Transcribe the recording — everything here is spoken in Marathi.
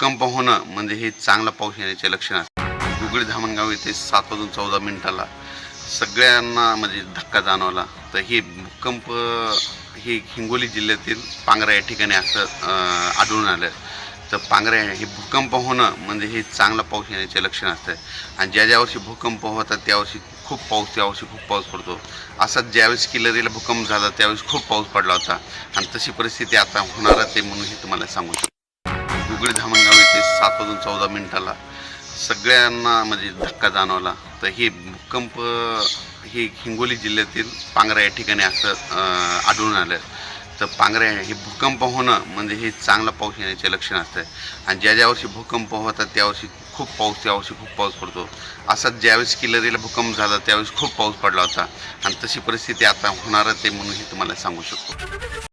भूकंप होणं म्हणजे हे चांगला पाऊस येण्याचे लक्षण असते गुगळी धामणगाव येथे सात वाजून चौदा मिनिटाला सगळ्यांना म्हणजे धक्का जाणवला. तर हे भूकंप हे हिंगोली जिल्ह्यातील पांगरा या ठिकाणी असं आढळून आलं तर पांगरा हे भूकंप होणं म्हणजे हे चांगला पाऊस येण्याचे लक्षण असतं आणि ज्या ज्या वर्षी भूकंप होतात त्यावर्षी खूप पाऊस त्यावर्षी खूप पाऊस पडतो. असाच ज्यावेळेस किल्लरीला भूकंप झाला त्यावेळेस खूप पाऊस पडला होता. आणि तशी परिस्थिती आता होणारच आहे म्हणून हे तुम्हाला सांगू शकतो. गुगळी धामणगाव येथे सात वाजून चौदा मिनिटाला. सगळ्यांना म्हणजे धक्का जाणवला. तर हे भूकंप हे हिंगोली जिल्ह्यातील पांगरा या ठिकाणी असं आढळून आलं तर पांगरा हे भूकंप होणं म्हणजे हे चांगला पाऊस येण्याचे लक्षण असतं आणि ज्या ज्या वर्षी भूकंप होतात त्यावर्षी खूप पाऊस त्यावर्षी खूप पाऊस पडतो. असाच ज्यावेळेस किल्लरीला भूकंप झाला त्यावेळेस खूप पाऊस पडला होता. आणि तशी परिस्थिती आता होणारच आहे म्हणून हे तुम्हाला सांगू शकतो.